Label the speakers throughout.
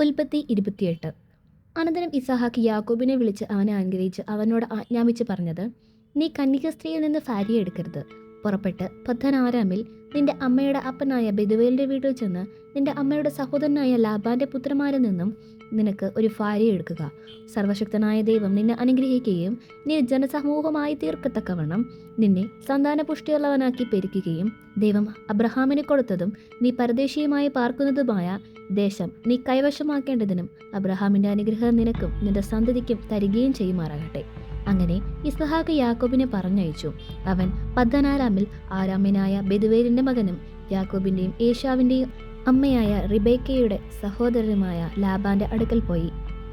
Speaker 1: ഉൽപ്പത്തി ഇരുപത്തിയെട്ട്. അനന്തരം ഇസഹാക്ക് യാക്കോബിനെ വിളിച്ച് അവനെ അനുഗ്രഹിച്ച് അവനോട് ആജ്ഞാപിച്ച് പറഞ്ഞത് നീ കന്യക സ്ത്രീയിൽ നിന്ന് ഭാര്യ എടുക്കരുത്. പുറപ്പെട്ട് പദ്ധനാരാമിൽ നിന്റെ അമ്മയുടെ അപ്പനായ ബെദുവേലിന്റെ വീട്ടിൽ ചെന്ന് നിന്റെ അമ്മയുടെ സഹോദരനായ ലാബാന്റെ പുത്രന്മാരിൽ നിന്നും നിനക്ക് ഒരു ഭാര്യ എടുക്കുക. സർവശക്തനായ ദൈവം നിന്നെ അനുഗ്രഹിക്കുകയും നീ ജനസമൂഹമായി തീർക്കത്തക്കവണ്ണം നിന്നെ സന്താന പുഷ്ടിയുള്ളവനാക്കി പെരുക്കുകയും ദൈവം അബ്രഹാമിന് കൊടുത്തതും നീ പരദേശീയമായി പാർക്കുന്നതുമായ ദേശം നീ കൈവശമാക്കേണ്ടതിനും അബ്രഹാമിന്റെ അനുഗ്രഹം നിനക്കും നിന്റെ സന്തതിക്കും തരികയും ചെയ്യുമാറാകട്ടെ. അങ്ങനെ ഇസ്ഹാഖ് യാക്കോബിനെ പറഞ്ഞയച്ചു. അവൻ പദ്ധനാരാമിൽ ആരാമ്യനായ ബെദുവേലിന്റെ മകനും യാക്കോബിന്റെയും ഏഷാവിന്റെയും അമ്മയായ റിബേക്കയുടെ സഹോദരനുമായ ലാബാന്റെ അടുക്കൽ പോയി.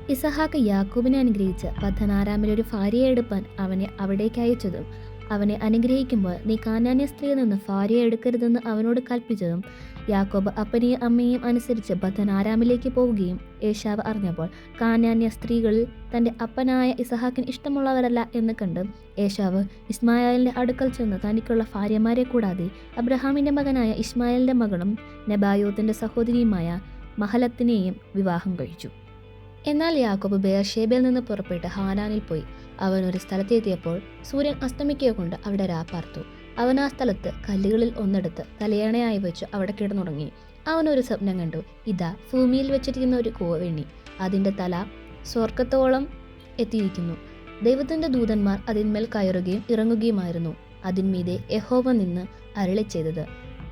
Speaker 1: ഇസഹാക്ക് യാക്കൂബിനെ അനുഗ്രഹിച്ച് പദ്ധനാരാമിൽ ഒരു ഭാര്യയെ എടുപ്പാൻ അവനെ അവിടേക്ക് അയച്ചതും അവനെ അനുഗ്രഹിക്കുമ്പോൾ നീ കാനാന്യ സ്ത്രീയിൽ നിന്ന് ഭാര്യയെ എടുക്കരുതെന്ന് അവനോട് കൽപ്പിച്ചതും യാക്കോബ് അപ്പനെയും അമ്മയെയും അനുസരിച്ച് ബദ്ധൻ ആരാമിലേക്ക് പോവുകയും ഏഷാവ് അറിഞ്ഞപ്പോൾ കാനാന്യ സ്ത്രീകളിൽ തന്റെ അപ്പനായ ഇസഹാക്കിന് ഇഷ്ടമുള്ളവരല്ല എന്ന് കണ്ട് ഏഷാവ് ഇസ്മായിലിന്റെ അടുക്കൽ ചെന്ന് തനിക്കുള്ള ഭാര്യമാരെ കൂടാതെ അബ്രഹാമിന്റെ മകനായ ഇസ്മായിലിന്റെ മകളും നെബായോത്തിന്റെ സഹോദരിയുമായ മഹലത്തിനെയും വിവാഹം കഴിച്ചു. എന്നാൽ യാക്കോബ് ബേർഷേബയിൽ നിന്ന് പുറപ്പെട്ട് ഹാനാനിൽ പോയി. അവൻ ഒരു സ്ഥലത്തെത്തിയപ്പോൾ സൂര്യൻ അസ്തമിക്കുക കൊണ്ട് അവിടെ രാപ്പാർത്തു അവൻ ആ സ്ഥലത്ത് കല്ലുകളിൽ ഒന്നെടുത്ത് തലയണയായി വെച്ച് അവിടെ കിടന്നുറങ്ങി. അവനൊരു സ്വപ്നം കണ്ടു. ഇതാ ഭൂമിയിൽ വെച്ചിരിക്കുന്ന ഒരു കോവെണ്ണി അതിന്റെ തല സ്വർഗത്തോളം എത്തിയിരിക്കുന്നു. ദൈവത്തിന്റെ ദൂതന്മാർ അതിന്മേൽ കയറുകയും ഇറങ്ങുകയുമായിരുന്നു. അതിന്മീതെ യഹോവ നിന്ന് അരളി ചെയ്തത്.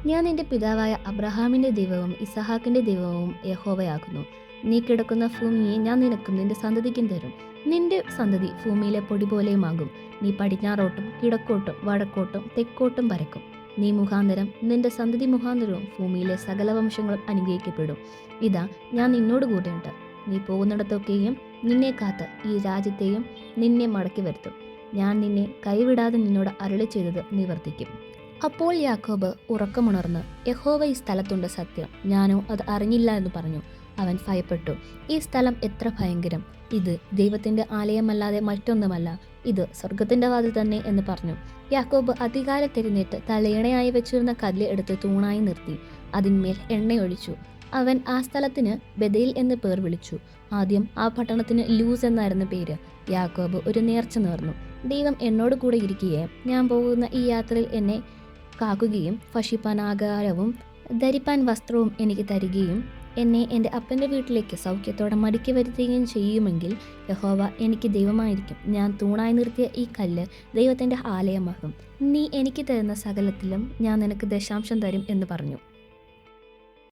Speaker 1: ഞാൻ നിന്റെ പിതാവായ അബ്രഹാമിന്റെ ദൈവവും ഇസഹാക്കിന്റെ ദൈവവും യഹോവയാകുന്നു. നീ കിടക്കുന്ന ഭൂമിയെ ഞാൻ നിനക്കും നിന്റെ സന്തതിക്കും തരും. നിന്റെ സന്തതി ഭൂമിയിലെ പൊടി പോലെയുമാകും. നീ പടിഞ്ഞാറോട്ടും കിഴക്കോട്ടും വടക്കോട്ടും തെക്കോട്ടും പരക്കും. നീ മുഖാന്തരം നിന്റെ സന്തതി മുഖാന്തരവും ഭൂമിയിലെ സകല വംശങ്ങളും അനുഗ്രഹിക്കപ്പെടും. ഇതാ ഞാൻ നിന്നോട് കൂടെയുണ്ട്. നീ പോകുന്നിടത്തൊക്കെയും നിന്നെ കാത്ത് ഈ രാജ്യത്തെയും നിന്നെ മടക്കി വരുത്തും. ഞാൻ നിന്നെ കൈവിടാതെ നിന്നോട് അരളി ചെയ്തത് നിവർത്തിക്കും. അപ്പോൾ യാക്കോബ് ഉറക്കമുണർന്ന് യഹോവ ഈ സ്ഥലത്തുണ്ട് സത്യം. ഞാനോ അത് അറിഞ്ഞില്ല എന്ന് പറഞ്ഞു. അവൻ ഭയപ്പെട്ടു. ഈ സ്ഥലം എത്ര ഭയങ്കരം. ഇത് ദൈവത്തിന്റെ ആലയമല്ലാതെ മറ്റൊന്നുമല്ല. ഇത് സ്വർഗത്തിന്റെ വാതിൽ തന്നെ എന്ന് പറഞ്ഞു. യാക്കോബ് അധികാരം തിരിഞ്ഞിട്ട് തലയിണയായി വെച്ചിരുന്ന കല്ല് എടുത്ത് തൂണായി നിർത്തി. അതിന്മേൽ എണ്ണയൊഴിച്ചു. അവൻ ആ സ്ഥലത്തിന് ബദയിൽ എന്ന് പേർ വിളിച്ചു. ആദ്യം ആ പട്ടണത്തിന് ലൂസ് എന്നായിരുന്നു പേര്. യാക്കോബ് ഒരു നേർച്ച നേർന്നു. ദൈവം എന്നോട് കൂടെ ഇരിക്കുകയും ഞാൻ പോകുന്ന ഈ യാത്രയിൽ എന്നെ കാക്കുകയും ഭക്ഷിപ്പാൻ ആകാരവും ധരിപ്പാൻ വസ്ത്രവും എനിക്ക് തരികയും എന്നെ എന്റെ അപ്പന്റെ വീട്ടിലേക്ക് സൗഖ്യത്തോടെ മടക്കി വരുത്തുകയും ചെയ്യുമെങ്കിൽ യഹോവ എനിക്ക് ദൈവമായിരിക്കും. ഞാൻ തൂണായി നിർത്തിയ ഈ കല്ല് ദൈവത്തിന്റെ ആലയമാകും. നീ എനിക്ക് തരുന്ന സകലത്തിലും ഞാൻ നിനക്ക് ദശാംശം തരും എന്ന് പറഞ്ഞു.